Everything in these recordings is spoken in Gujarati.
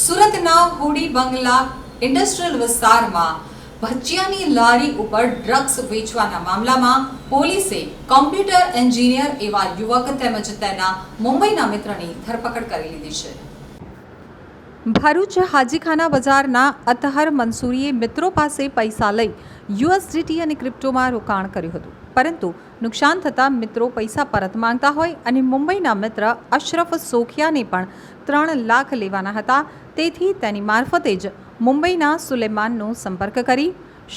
સુરતના હુડી બંગલા ઇન્ડસ્ટ્રીયલ વિસ્તારમાં ભજીયાની લારી ઉપર ડ્રગ્સ વેચવાના મામલામાં પોલીસે કોમ્પ્યુટર એન્જિનિયર એવા યુવક તેમજ તેના મુંબઈના મિત્રની ધરપકડ કરી લીધી છે. ભરૂચ હાજીખાના બજારના અતહર મંસૂરીએ મિત્રો પાસે પૈસા લઈ યુએસડીટી અને ક્રિપ્ટોમાં રોકાણ કર્યું હતું. પરંતુ નુકસાન થતાં મિત્રો પૈસા પરત માંગતા હોય અને મુંબઈના મિત્ર અશરફ સોખિયાને પણ ત્રણ લાખ લેવાના હતા. તેથી તેની મારફતે જ મુંબઈના સુલેમાનનો સંપર્ક કરી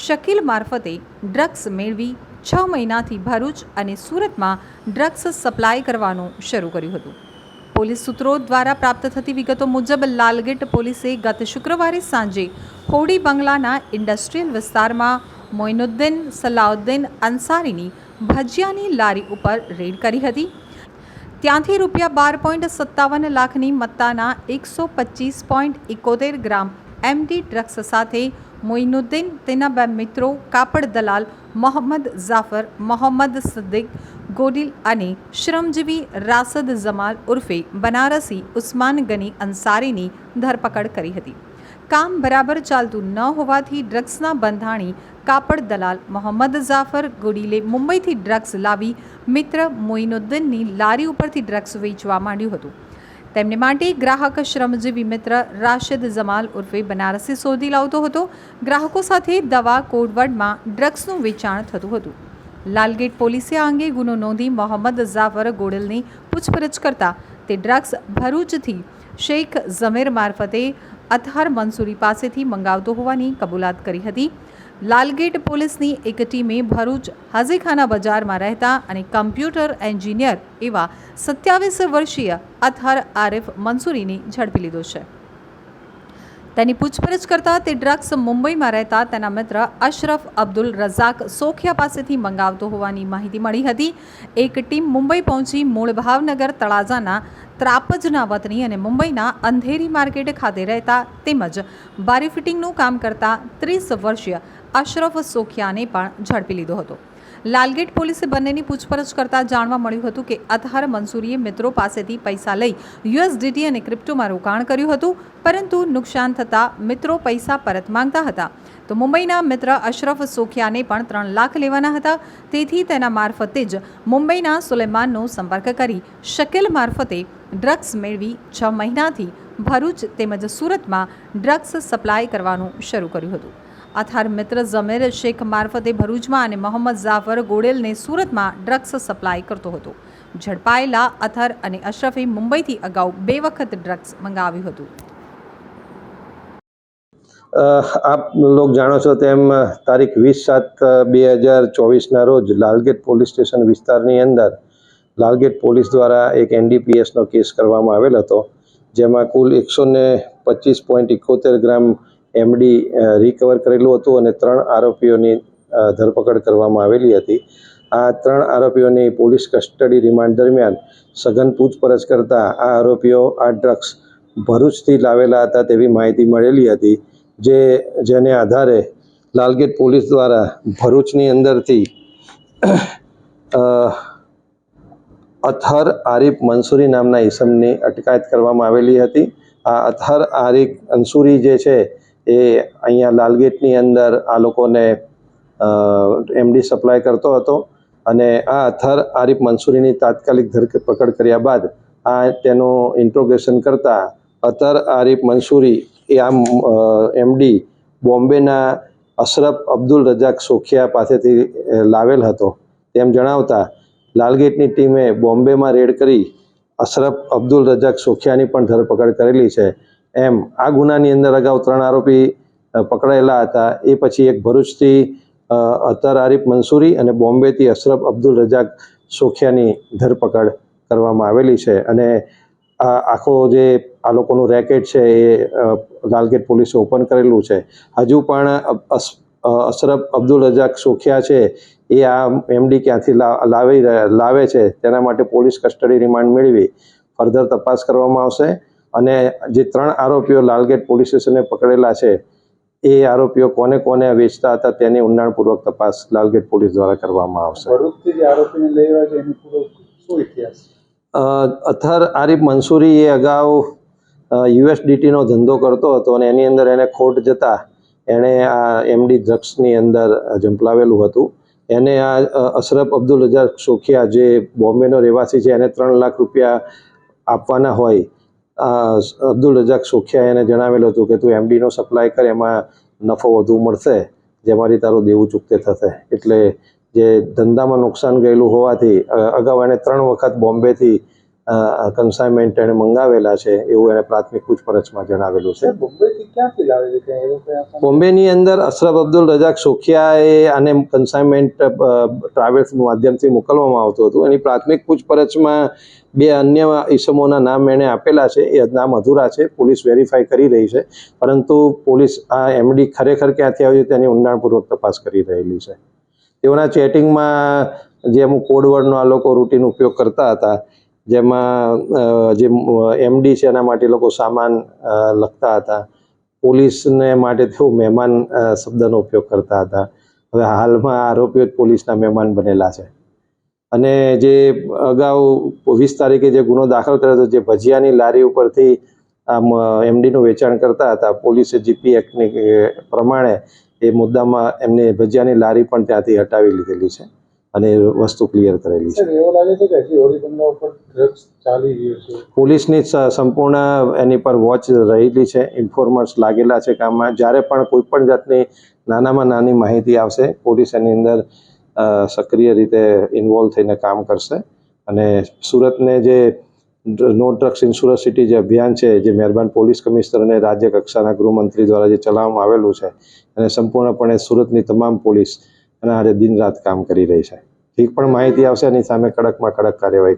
શકીલ મારફતે ડ્રગ્સ મેળવી છ મહિનાથી ભરૂચ અને સુરતમાં ડ્રગ્સ સપ્લાય કરવાનું શરૂ કર્યું હતું. પોલીસ સૂત્રો દ્વારા પ્રાપ્ત થતી વિગતો મુજબ લાલગેટ પોલીસે ગત શુક્રવારે સાંજે હોડી બંગલાના ઇન્ડસ્ટ્રીયલ વિસ્તારમાં મોઇનુદ્દીન સલાઉદ્દીન અંસારીની ભજીયાની લારી ઉપર રેડ કરી હતી. ત્યાંથી રૂપિયા બાર પોઈન્ટ સત્તાવન લાખની મત્તાના એકસો પચીસ પોઈન્ટ એકોતેર ગ્રામ એમડી ડ્રગ્સ સાથે મોઇનુદ્દીન તેના બે મિત્રો કાપડ દલાલ મોહમ્મદ જાફર, મોહમ્મદ સદ્દીક, ગોડિલ અને શ્રમજીવી રાસદ જમાલ ઉર્ફે બનારસી ઉસ્માન ગની અંસારીની ધરપકડ કરી હતી. કામ બરાબર ચાલતું ન હોવાથી ડ્રગ્સના બંધાણી કાપડ દલાલ મોહમ્મદ જાફર ગોડીલે મુંબઈથી ડ્રગ્સ લાવી મિત્ર મોઇનુદ્દીનની લારી ઉપરથી ડ્રગ્સ વેચવા માંડ્યું હતું. તેમને માટે ગ્રાહક શ્રમજીવી મિત્ર રાશિદ જમાલ ઉર્ફે બનારસી શોધી લાવતો હતો. ગ્રાહકો સાથે દવા કોડવર્ડમાં ડ્રગ્સનું વેચાણ થતું હતું. લાલગેટ પોલીસે આ અંગે ગુનો નોંધી મોહમ્મદ જાફર ગોડલની પૂછપરછ કરતા તે ડ્રગ્સ ભરૂચથી શેખ ઝમીર મારફતે અથહર મંસૂરી પાસેથી મંગાવતો હોવાની કબૂલાત કરી હતી. લાલગેટ પોલીસની એક ટીમે ભરૂચ હાજીખાના બજારમાં રહેતા અને કમ્પ્યુટર એન્જિનિયર એવા સત્યાવીસ વર્ષીય અથર આરિફ મંસૂરીને ઝડપી લીધો છે. તેની પૂછપરછ કરતાં તે ડ્રગ્સ મુંબઈમાં રહેતા તેના મિત્ર અશરફ અબ્દુલ રઝાક સોખિયા પાસેથી મંગાવતો હોવાની માહિતી મળી હતી. એક ટીમ મુંબઈ પહોંચી મૂળ ભાવનગર તળાજાના ત્રાપજના વતની અને મુંબઈના અંધેરી માર્કેટ ખાતે રહેતા તેમજ બારી ફિટિંગનું કામ કરતા ત્રીસ વર્ષીય અશરફ સોખિયાને પણ ઝડપી લીધો હતો. લાલગેટ પોલીસે બંનેની પૂછપરછ કરતા જાણવા મળ્યું હતું કે અતહર મંસૂરીએ મિત્રો પાસેથી પૈસા લઈ યુએસડીટી અને ક્રિપ્ટોમાં રોકાણ કર્યું હતું, પરંતુ નુકસાન થતાં મિત્રો પૈસા પરત માંગતા હતા. તો મુંબઈના મિત્ર અશરફ સોખિયાને પણ ત્રણ લાખ લેવાના હતા. તેથી તેના મારફતે જ મુંબઈના સુલેમાનનો સંપર્ક કરી શકેલ મારફતે ડ્રગ્સ મેળવી છ મહિનાથી ભરૂચ તેમજ સુરતમાં ડ્રગ્સ સપ્લાય કરવાનું શરૂ કર્યું હતું. અથાર મિત્ર ઝમેર શેખ મારફતે ભરૂચમાં અને મોહમ્મદ જાફર ગોડેલને સુરતમાં ડ્રગ્સ સપ્લાય કરતો હતો. ઝડપાયેલા અથર અને અશરફે મુંબઈથી અગાઉ બે વખત ડ્રગ્સ મંગાવ્યું હતું. આપ લોક જાણો છો તેમ તારીખ વીસ સાત બે હજાર ચોવીસના રોજ લાલગેટ પોલીસ સ્ટેશન વિસ્તારની અંદર લાલગેટ પોલીસ દ્વારા એક એનડીપીએસનો કેસ કરવામાં આવેલ હતો, જેમાં કુલ એકસો ને પચીસ પોઈન્ટ ઇકોતેર ગ્રામ એમડી રિકવર કરેલું હતું અને ત્રણ આરોપીઓની ધરપકડ કરવામાં આવેલી હતી. આ ત્રણ આરોપીઓની પોલીસ કસ્ટડી રિમાન્ડ દરમિયાન સઘન પૂછપરછ કરતા આ આરોપીઓ આ ડ્રગ્સ ભરૂચથી લાવેલા હતા તેવી માહિતી મળેલી હતી, જે, જેને આધારે લાલગેટ પોલીસ દ્વારા ભરૂચની અંદરથી અથર આરિફ મંસૂરી નામના ઈસમની અટકાયત કરવામાં આવેલી હતી. આ અથર આરિફ અંસુરી જે છે એ અહીંયા લાલગેટની અંદર આ લોકોને એમડી સપ્લાય કરતો હતો અને આ અથર આરિફ મંસૂરીની તાત્કાલિક ધરપકડ કર્યા બાદ આ તેનું ઇન્ટ્રોગેશન કરતા અથર આરિફ મંસૂરી એ આમ એમડી બોમ્બેના અશરફ અબ્દુલ રજાક સોખિયા પાસેથી લાવેલ હતો. તેમ જણાવતા લાલગેટની ટીમે બોમ્બેમાં રેડ કરી અશરફ અબ્દુલ રજાક સોખિયાની પણ ધરપકડ કરેલી છે. એમ આ ગુનાની અંદર અગાઉ ત્રણ આરોપી પકડાયેલા હતા. એ પછી એક ભરૂચથી અતર આરિફ મંસૂરી અને બોમ્બેથી અશરફ અબ્દુલ રજાક સોખિયાની ધરપકડ કરવામાં આવેલી છે. અને આખો જે આ લોકોનું રેકેટ છે એ લાલગેટ પોલીસે ઓપન કરેલું છે. હજુ પણ અશરફ અબ્દુલ રજાક સોખિયા છે. એ આ એમડી ક્યાંથી લાવી લાવે છે? તેના માટે પોલીસ કસ્ટડી રિમાન્ડ મેળવી. ફર્ધર તપાસ કરવામાં આવશે. અને જે ત્રણ આરોપીઓ લાલગેટ પોલીસ સ્ટેશને પકડેલા છે એ આરોપીઓ કોને કોને વેચતા હતા તેની ઊંડાણપૂર્વક તપાસ લાલગેટ પોલીસ દ્વારા કરવામાં આવશે. અથર આરીફ મંસૂરી એ અગાઉ યુએસડીટીનો ધંધો કરતો હતો અને એની અંદર એને ખોટ જતા એણે આ એમડી ડ્રગ્સની અંદર ઝંપલાવેલું હતું. એને આ અશરફ અબ્દુલ રજાક સોખિયા જે બોમ્બેનો રહેવાસી છે એને ત્રણ લાખ રૂપિયા આપવાના હોય અબ્દુલ રજાક શોખિયા એને જણાવેલું હતું કે તું એમડીનો સપ્લાય કર, એમાં નફો વધુ મળશે, જેમાંથી તારું દેવું ચૂકતે થશે. એટલે જે ધંધામાં નુકસાન ગયેલું હોવાથી અગાઉ એને ત્રણ વખત બોમ્બેથી કન્સાઇનમેન્ટ એણે મંગાવેલા છે એવું એને પ્રાથમિક પૂછપરછમાં જણાવેલું છે. બોમ્બેની અંદર અશરફ અબ્દુલ રજાક સોખિયાએ આને કન્સાઇનમેન્ટ ટ્રાવેલ્સ માધ્યમથી મોકલવામાં આવતું હતું. એની પ્રાથમિક પૂછપરછમાં બે અન્ય ઈસમોના નામ એણે આપેલા છે. એ નામ અધૂરા છે. પોલીસ વેરીફાઈ કરી રહી છે. પરંતુ પોલીસ આ એમડી ખરેખર ક્યાંથી આવી છે તેની ઊંડાણપૂર્વક તપાસ કરી રહેલી છે. તેઓના ચેટિંગમાં જે અમુક કોડવર્ડનો આ લોકો રૂટીન ઉપયોગ કરતા હતા જેમાં જે એમડી છે એના માટે લોકો સામાન લખતા હતા. પોલીસને માટે તેઓ મહેમાન શબ્દનો ઉપયોગ કરતા હતા. હવે હાલમાં આરોપીઓ પોલીસના મહેમાન બનેલા છે. અને જે અગાઉ વીસ તારીખે જે ગુનો દાખલ કર્યો હતો, જે ભજીયાની લારી ઉપરથી આમ એમડીનું વેચાણ કરતા હતા, પોલીસે જીપી એક્ટની પ્રમાણે એ મુદ્દામાં એમને ભજીયાની લારી પણ ત્યાંથી હટાવી લીધેલી છે. અને વસ્તુ ક્લિયર કરેલી છે. એવું લાગે છે કે હજી હોળી ઉપર ડ્રગ્સ ચાલી રહ્યું છે? પોલીસની સંપૂર્ણ એની પર વોચ રહેલી છે ઇન્ફોર્મર્સ લાગેલા છે કામમાં. જ્યારે પણ કોઈ પણ જાતની નાનામાં નાની માહિતી આવશે પોલીસ એની અંદર સક્રિય રીતે ઇન્વોલ્વ થઈને કામ કરશે. અને સુરતને જે નો ડ્રગ્સ ઇન્સ્યોરન્સ સિટી જે અભિયાન છે જે મહેરબાન પોલીસ કમિશનર અને રાજ્ય કક્ષાના ગૃહમંત્રી દ્વારા જે ચલાવવામાં આવેલું છે અને સંપૂર્ણપણે સુરતની તમામ પોલીસ અને આજે દિન રાત કામ કરી રહી છે. ઠીક, પણ માહિતી આવશે એની સામે કડકમાં કડક કાર્યવાહી